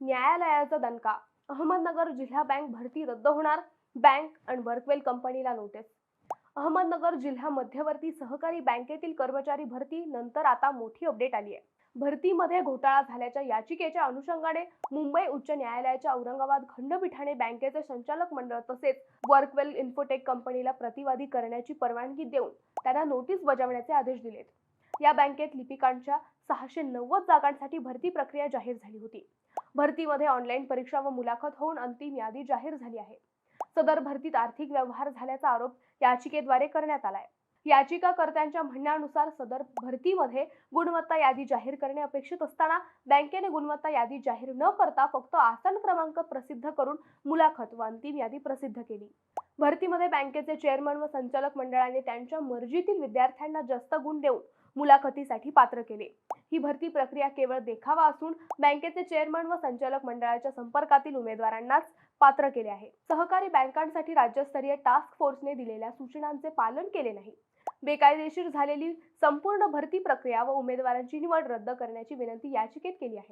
न्यायालयाचा दणका. अहमदनगर जिल्हा बँक भरती रद्द होणार. बँक आणि वर्कवेल कंपनीला नोटीस. अहमदनगर जिल्हा मध्यवर्ती सहकारी बँकेतील कर्मचारी भरती नंतर आता मोठी अपडेट आली आहे. भरतीमध्ये घोटाळा झाल्याच्या याचिकेच्या अनुषंगाने मुंबई उच्च न्यायालयाच्या औरंगाबाद खंडपीठाने बँकेचे संचालक मंडळ तसेच वर्कवेल इन्फोटेक कंपनीला प्रतिवादी करण्याची परवानगी देऊन त्यांना नोटीस बजावण्याचे आदेश दिलेत. या बँकेत लिपिकांच्या सहाशे नव्वद जागांसाठी भरती प्रक्रिया जाहीर झाली होती. भरतीमध्ये ऑनलाईन परीक्षा व मुलाखत होऊन अंतिम यादी जाहीर झाली आहे. सदर भरतीत आर्थिक व्यवहार झाल्याचा आरोप याचिकेद्वारे करण्यात आलाय. याचिकाकर्त्यांच्या म्हणण्यानुसार सदर भरतीमध्ये गुणवत्ता यादी जाहीर करणे अपेक्षित असताना बँकेने गुणवत्ता यादी जाहीर न करता फक्त आसन क्रमांक प्रसिद्ध करून मुलाखत व अंतिम यादी प्रसिद्ध केली. भरतीमध्ये बँकेचे चेअरमन व संचालक मंडळाने त्यांच्या मर्जीतील विद्यार्थ्यांना जास्त गुण देऊन मुलाखतीसाठी पात्र केले. ही भरती प्रक्रिया केवळ देखावा असून बँकेचे चेअरमन व संचालक मंडळाच्या संपर्कातील उमेदवारांनाच पात्र केले आहे. सहकारी बँकांसाठी राज्यस्तरीय टास्क फोर्सने दिलेल्या सूचनांचे पालन केले नाही. बेकायदेशीर झालेली संपूर्ण भरती प्रक्रिया व उमेदवारांची निवड रद्द करण्याची विनंती याचिकेत केली आहे.